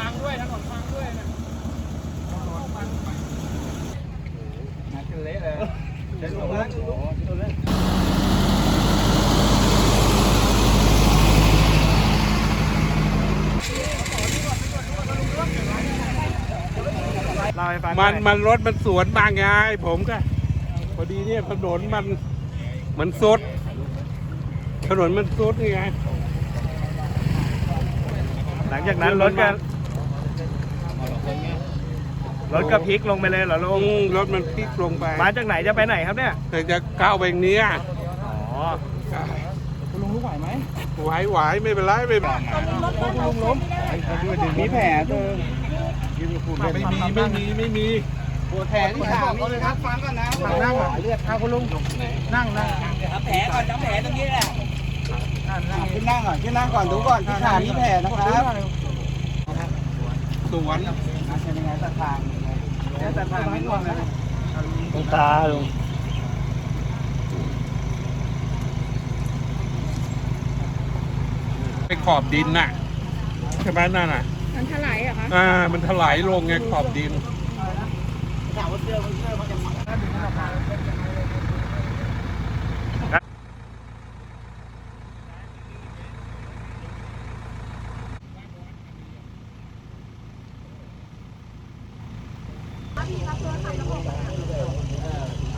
พังด้วยถนนพังด้วยนะนัดกันเละเลยเดินลงแล้วเล่าให้ฟังหมันมันรถมันสวนมาไงผมก็ พอดีเนี่ยถนนมันมันซุด ถนนมันซุดไง หลังจากนั้นรถก็รถก็พลิกลงไปเลยเหรอลุลงงรถมันพลิกลงไปมาจากไหนจะไปไหนครับเนี่ยแต่จะก้าวไปเนี้ยอ๋อคุณลุงรู้ไหวไหมไหวไหวไม่เป็นไรไม่เป็นไรคุณลุงล้มมีแผลเธอไม่มีไม่มีไม่มีปวดแผลที่ขานี่เลยครับฟังก่อนนะนั่งเลือดเอาคุณลุงนั่งนั่งแผลก่อนน้ำแผลตรงนี้แหละขึ้ นนั่งก่อนขึ้นนั่งก่อนดูก่อนที่ขามีแผลนะครับสวนเป็นยังไงตัดทางตัดทางไม่ก่อนนะตาลุงไปขอบดินน่ะใช่ไหมนั่นน่ะมันถลายเหรอคะอ่ามันถลายลงไงขอบดินเอ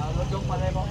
ารถยกมาเลยบอ